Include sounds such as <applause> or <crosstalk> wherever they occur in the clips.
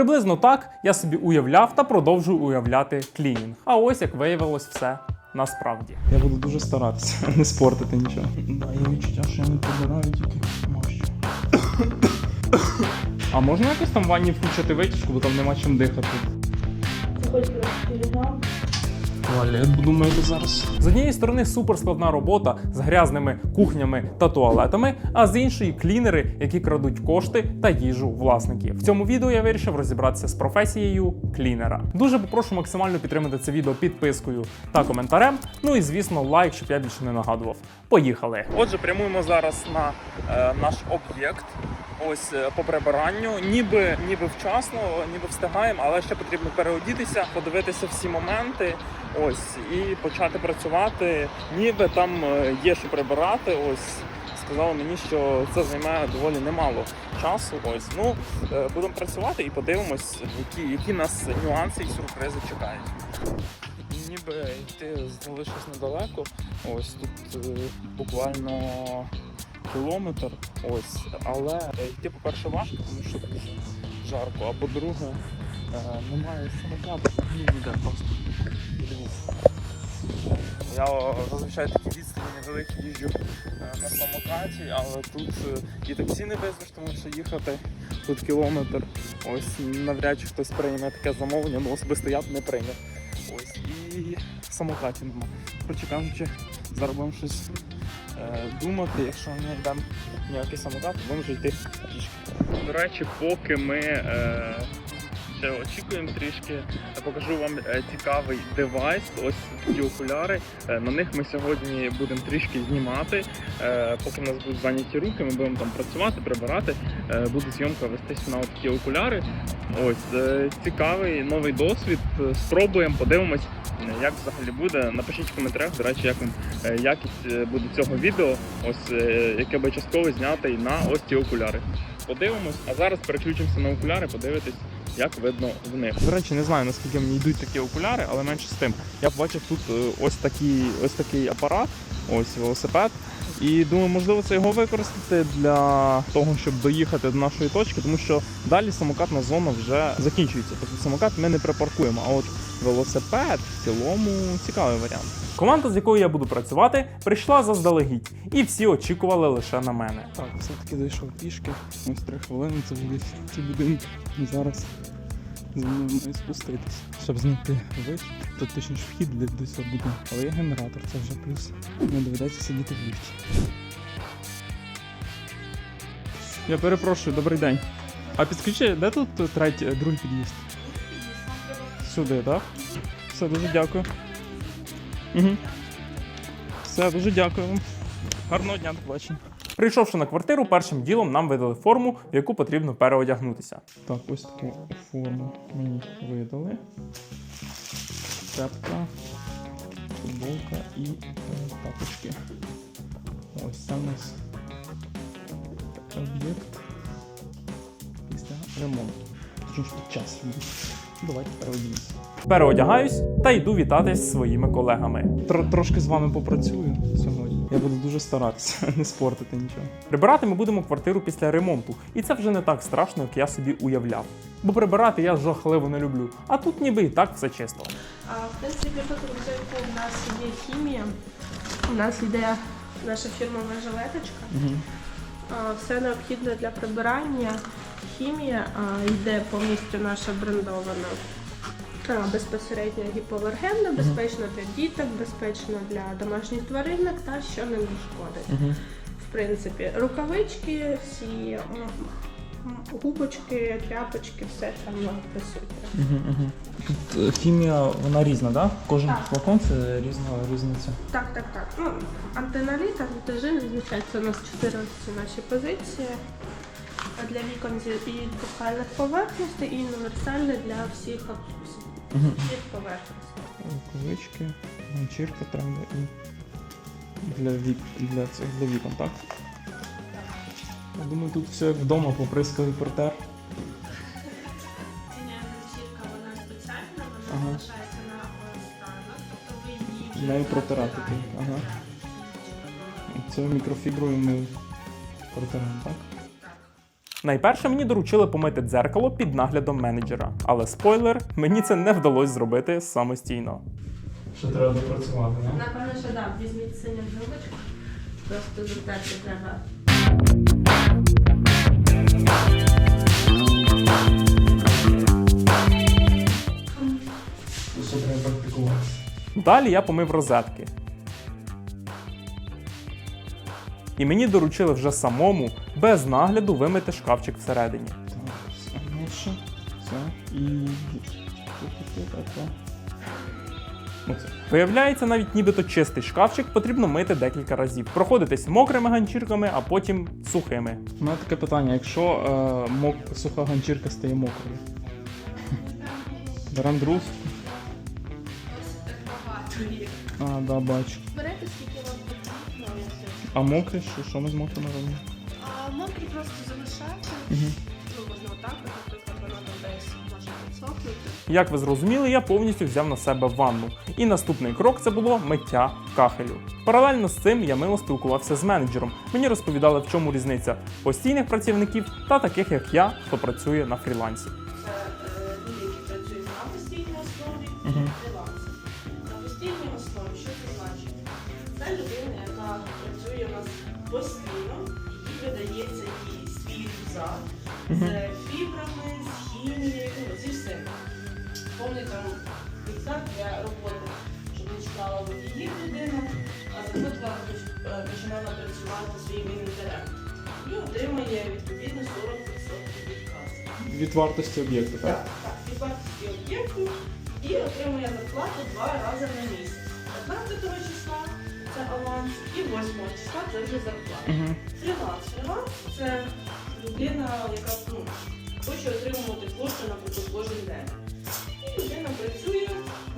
Приблизно так я собі уявляв та продовжую уявляти клінінг. А ось як виявилось все насправді. Я буду дуже старатися, <laughs> не спортити нічого. Да, я відчуття, що я не прибираю тільки мощі. А можна якось там в ванні включити витяжку, бо там нема чим дихати. Туалет буду мити зараз. З однієї сторони суперскладна робота з грязними кухнями та туалетами, а з іншої клінери, які крадуть кошти та їжу власників. В цьому відео я вирішив розібратися з професією клінера. Дуже попрошу максимально підтримати це відео підпискою та коментарем. Ну і звісно, лайк, щоб я більше не нагадував. Поїхали! Отже, прямуємо зараз на е, наш об'єкт. Ось е, по прибиранню, ніби ніби вчасно, ніби встигаємо, але ще потрібно переодітися, подивитися всі моменти. Ось і почати працювати. Ніби там е, є що прибирати. Ось сказали мені, що це займає доволі немало часу. Ось ну е, будемо працювати і подивимось, які, які нас нюанси і сюрпризи чекають. Ніби йти залишилось недалеко. Ось тут буквально кілометр. Ось, але е, йти, по-перше, важко, тому що дуже жарко. А по-друге, е, немає самокату, ні ніде просто. Я зазвичай такі відстані невеликі їжджу е, на самокаті, але тут і таксі не визвеш, тому що їхати тут кілометр. Ось навряд чи хтось прийме таке замовлення, ну особисто я б не прийняв. Ось і самокатів нема. Коротше зараз будемо щось думати, якщо не дам ніякий самокат, будемо вже йти пішки. До речі, поки ми е, ще очікуємо трішки, покажу вам е, цікавий девайс. Ось такі окуляри. Е, на них ми сьогодні будемо трішки знімати. Е, поки в нас будуть зайняті руки, ми будемо там працювати, прибирати. Е, буде зйомка вестись на такі окуляри. Ось е, цікавий новий досвід. Е, Спробуємо, подивимось, е, як взагалі буде. Напишіть в коментарях, до речі, як вам е, якість е, буде цього відео, ось е, яке би частково знятий на ось ці окуляри. Подивимось, а зараз переключимося на окуляри, подивитись, як видно в них. До речі, не знаю наскільки мені йдуть такі окуляри, але менше з тим. Я побачив тут е, ось такий, ось такий апарат, ось велосипед. І думаю, можливо, це його використати для того, щоб доїхати до нашої точки, тому що далі самокатна зона вже закінчується. Тобто самокат ми не припаркуємо. А от велосипед в цілому цікавий варіант. Команда, з якою я буду працювати, прийшла заздалегідь, і всі очікували лише на мене. Так, все-таки зайшов пішки. Ось три хвилини, це десь <laughs> ці будинки. Зараз за мною має спуститись. Щоб знайти вихід, тут точніше вхід до, до цього будинку. Але є генератор, це вже плюс. Не доведеться сидіти в ліфті. Я перепрошую, добрий день. А підскажіть, де тут третій, другий під'їзд? Сюди, так? Все, дуже дякую. Угу. Все, дуже дякую вам. Гарного дня, до побачення. Прийшовши на квартиру, першим ділом нам видали форму, в яку потрібно переодягнутися. Так, ось таку форму мені видали. Цепка, футболка і е, тапочки. Ось це у нас об'єкт після ремонту. Точніше, під час. Давайте переодінемося. Переодягаюсь та йду вітатись зі своїми колегами. Тр- трошки з вами попрацюю сьогодні. Я буду дуже старатися, <laughs> не спортити нічого. Прибирати ми будемо квартиру після ремонту, і це вже не так страшно, як я собі уявляв. Бо прибирати я жахливо не люблю, а тут ніби і так все чисто. А, В принципі, тут в рюкзаку у нас є хімія. У нас йде наша фірмова жилеточка. Угу. А, Все необхідне для прибирання. Хімія а, йде повністю наша брендована. А, Безпосередньо гіповергенна, безпечно для діток, безпечно для домашніх тваринок та що не шкодить. Угу. В принципі, рукавички, всі губочки, тряпочки, все там присутнє. Угу, угу. Тут е, хімія, вона різна, так? Кожен Так. флакон це різна різниця. Так, так, так. Ну, антиналіт, антижин, звичайно, це у нас чотири наші позиції. А Для вікон і двохкальних поверхностей, і універсальне для всіх, Мгм. всіх поверхностей. Рукавички, ганчірка треба і для вік для цих для вікон, так? Я думаю, тут все як вдома поприскали ганчірка, вона спеціальна, вона Ага. залишається на станах, тобто ви її Нею протирати. ти. Ага. Це мікрофіброю ми протираємо, так? Найперше мені доручили помити дзеркало під наглядом менеджера, але спойлер, мені це не вдалося зробити самостійно. Що треба допрацювати, не? Напевно, що так, візьміть синю трубочку. Просто затерти треба. Що треба практикуватися. Далі я помив розетки. І мені доручили вже самому без нагляду вимити шкафчик всередині. Так, все, що, це і... Виявляється, навіть нібито чистий шкафчик потрібно мити декілька разів, проходитись мокрими ганчірками, а потім сухими. У мене таке питання, якщо е, мок, суха ганчірка стає мокрою. Берем друг. А, да, бачу. Берете скільки А мокрий, що, що ми з мокрими робимо? А мокрі просто залишати. Угу. Ну, можна отак, от, наприклад, воно там десь може підсохнути. Як ви зрозуміли, я повністю взяв на себе ванну. І наступний крок це було миття кахелю. Паралельно з цим я мило спілкувався з менеджером. Мені розповідали, в чому різниця постійних працівників та таких, як я, хто працює на фрілансі. Це е, люди, які працюють на постійній основі, працює у нас постійно, і видається їй свій рюкзак з фібрами, з хімією, ну, зі всім. Повний там рюкзак для роботи, щоб не чекала водіїв людина, а заходила, е, починала працювати своїм інвентарем. І отримає відповідно 40% від каси. Від вартості об'єкту, так? Так, так, від вартості об'єкту і отримує зарплату два рази на місяць. 15 числа це аванс, і 8 числа це вже зарплата. Фріланс. Фріланс це людина, яка ну, хоче отримувати кошти, наприклад, кожен день. І людина працює,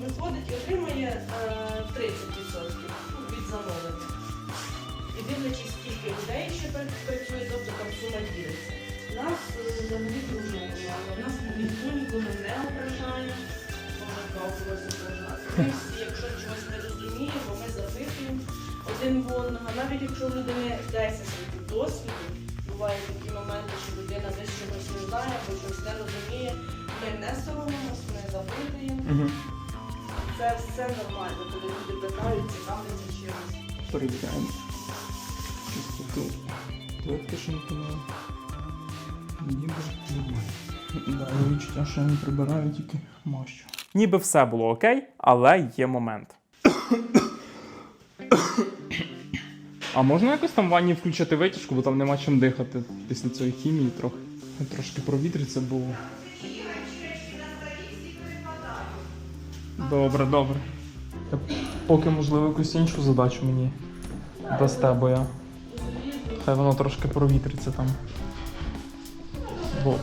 виходить і отримує е, 30% ну, від замовлення. І дивлячись, скільки людей ще працює, тобто там сума ділиться. Нас е, взагалі дуже нормально. Нас ніхто ніколи не ображає, пробувати ображати. Один в одного. Навіть якщо в людини 10 років досвіду, бувають такі моменти, що людина десь чогось не знає, або щось не розуміє. Ми не соромимося, ми запитуємо. Угу. Це все нормально, коли люди питають, цікавляться чимось. Перевіряємо. Чистоту. Не помили. Ніби нормально. Да, відчуття, що я не прибираю, тільки мащу. Ніби все було окей, але є момент. А можна якось там в ванні включити витяжку, бо там нема чим дихати після цієї хімії трохи. Трошки провітриться було. Добре, добре. Поки, можливо, якусь іншу задачу мені дасте, бо я. Хай воно трошки провітриться там. Бо.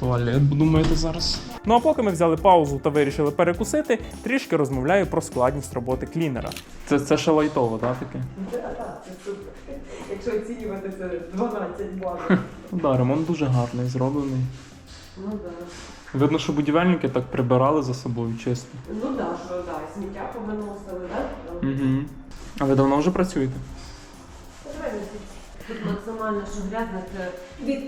Туалет мити зараз. Ну а поки ми взяли паузу та вирішили перекусити, трішки розмовляю про складність роботи клінера. Це, це ще лайтово, так, таке? Так, це супер. Якщо оцінювати це 12 балів. Ну <laughs> да, ремонт дуже гарний, зроблений. Ну так. Видно, що будівельники так прибирали за собою чисто. Ну так, що так, сміття повиносили, так? Угу. А ви давно вже працюєте? Тут максимально, що грязно, це від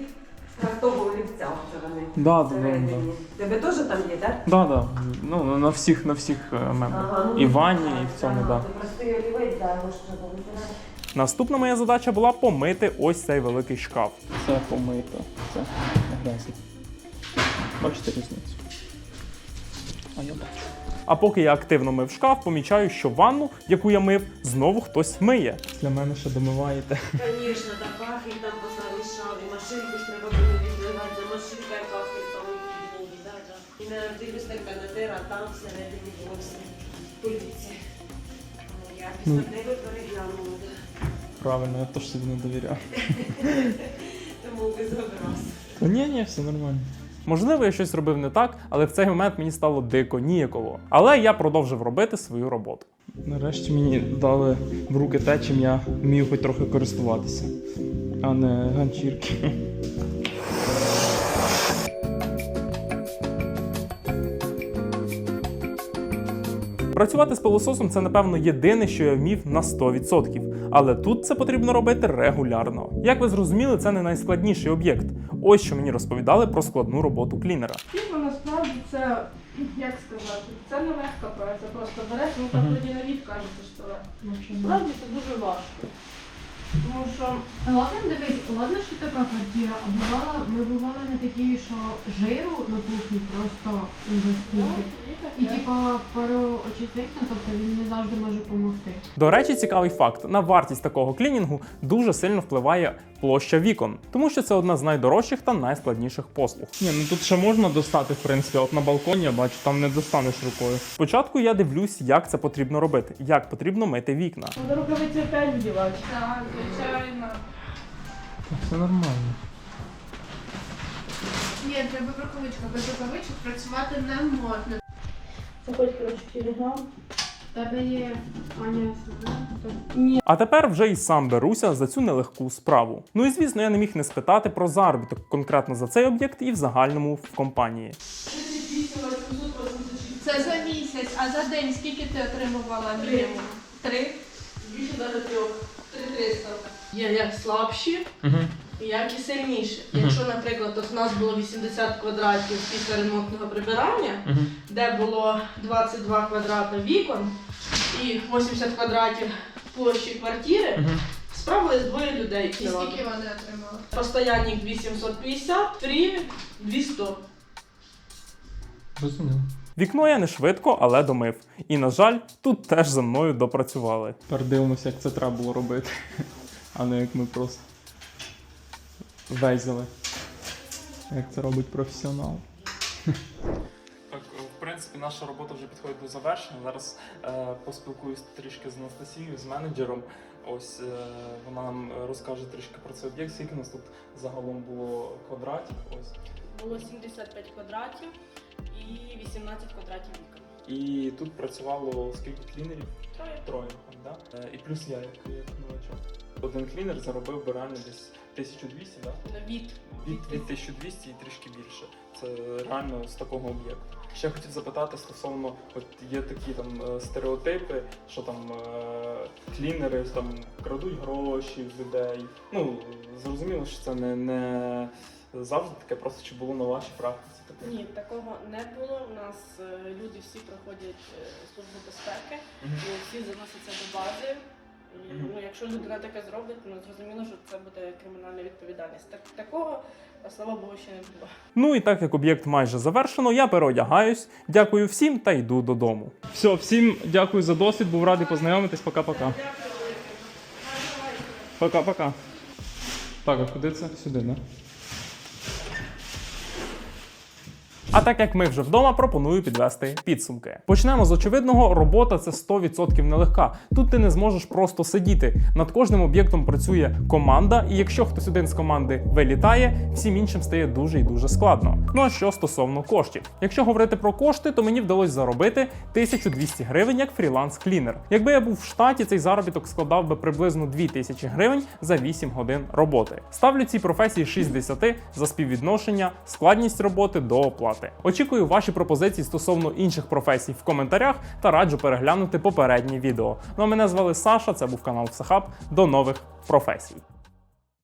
трактового олівця вони. Да, да, да. Тебе теж там є, так? Да, да. Ну, на всіх, на всіх е, меблях. ну, І в ванні, і в цьому, ага, так. Простий олівець, да. Наступна моя задача була помити ось цей великий шкаф. Це помито, це грязно. Бачите різницю? А я бачу. А поки я активно мив шкаф, помічаю, що ванну, яку я мив, знову хтось миє. Для мене ще домиваєте. Звісно, та пахень там позамішав, і машинку на дивлюсь так канатира, а там всередині ось поліція. Ну, Я Ну. тебе переглянула. Правильно, я теж собі не довіряв. <laughs> тому без. Та ні, ні, все нормально. Можливо, я щось зробив не так, але в цей момент мені стало дико ніяково. Але я продовжив робити свою роботу. Нарешті мені дали в руки те, чим я вмів хоч трохи користуватися, а не ганчірки. Працювати з пилососом це, напевно, єдине, що я вмів на 100%. Але тут це потрібно робити регулярно. Як ви зрозуміли, це не найскладніший об'єкт. Ось що мені розповідали про складну роботу клінера. Фірма насправді це, як сказати, це не легка праця. Просто береш, ну так тоді на від кажете, що легко. Насправді це дуже важко. Тому що Ладно, дивись, ладно, що така квартира, а бувала, ми бували на такій, що жиру на кухні просто ну. І типа пару очистити, тобто він не завжди може допомогти. До речі, цікавий факт: на вартість такого клінінгу дуже сильно впливає площа вікон, тому що це одна з найдорожчих та найскладніших послуг. Ні, ну тут ще можна достати, в принципі, от на балконі я бачу, там не достанеш рукою. Спочатку я дивлюсь, як це потрібно робити, як потрібно мити вікна. Рукавиці опять вдівати. Так, звичайно. Все нормально. Ні, треба в рукавичках. Без рукавичок працювати не можна. Заходь, коротше, в телеграм. Тебе є Аня? А тепер вже й сам беруся за цю нелегку справу. Ну і звісно, я не міг не спитати про заробіток конкретно за цей об'єкт і в загальному в компанії. Це за місяць, а за день скільки ти отримувала мінімум? Три? Більше навіть трьох. Три триста. Є як слабші, Угу. як і сильніші. Якщо, наприклад, от у нас було 80 квадратів після ремонтного прибирання, Угу. де було 22 квадрати вікон і 80 квадратів площі квартири, Угу. справились двоє людей. І скільки вони отримали? Постоянник 850, фрі 200. Розуміло. Вікно я не швидко, але домив. І, на жаль, тут теж за мною допрацювали. Тепер дивимося, як це треба було робити, <laughs> а не як ми просто везили. Як це робить професіонал. Так, в принципі, наша робота вже підходить до завершення. Зараз е, поспілкуюсь трішки з Анастасією, з менеджером. Ось е, вона нам розкаже трішки про цей об'єкт. Скільки у нас тут загалом було квадратів? Ось. Було 75 квадратів і 18 квадратів вікон. І тут працювало скільки клінерів? Троє. Троє, так, да? Е, І плюс я, як, як новачок. Один клінер заробив би реально десь 1200, так? Да? Від Від, від 1200 і трішки більше. Це реально з такого об'єкту. Ще хотів запитати стосовно, от є такі там е, стереотипи, що там е, клінери там крадуть гроші в людей. Ну зрозуміло, що це не, не завжди таке, просто чи було на вашій практиці таке. Ні, такого не було. У нас е, люди всі проходять службу безпеки, Мгм. і всі заносяться до бази. Ну, якщо людина таке зробить, ну зрозуміло, що це буде кримінальна відповідальність. Так такого, слава Богу, ще не було. Ну і так як об'єкт майже завершено, я переодягаюсь. Дякую всім та йду додому. Все, всім дякую за досвід, був радий познайомитись. Пока-пока. Пока-пока. Так, а куди це? Сюди, да? А так як ми вже вдома, пропоную підвести підсумки. Почнемо з очевидного: робота це 100% нелегка. Тут ти не зможеш просто сидіти. Над кожним об'єктом працює команда, і якщо хтось один з команди вилітає, всім іншим стає дуже і дуже складно. Ну а що стосовно коштів? Якщо говорити про кошти, то мені вдалося заробити 1200 гривень як фріланс-клінер. Якби я був в штаті, цей заробіток складав би приблизно 2000 гривень за 8 годин роботи. Ставлю цій професії 6 з 10 за співвідношення, складність роботи до оплати. Очікую ваші пропозиції стосовно інших професій в коментарях та раджу переглянути попереднє відео. Ну а мене звали Саша, це був канал Псахаб. До нових професій.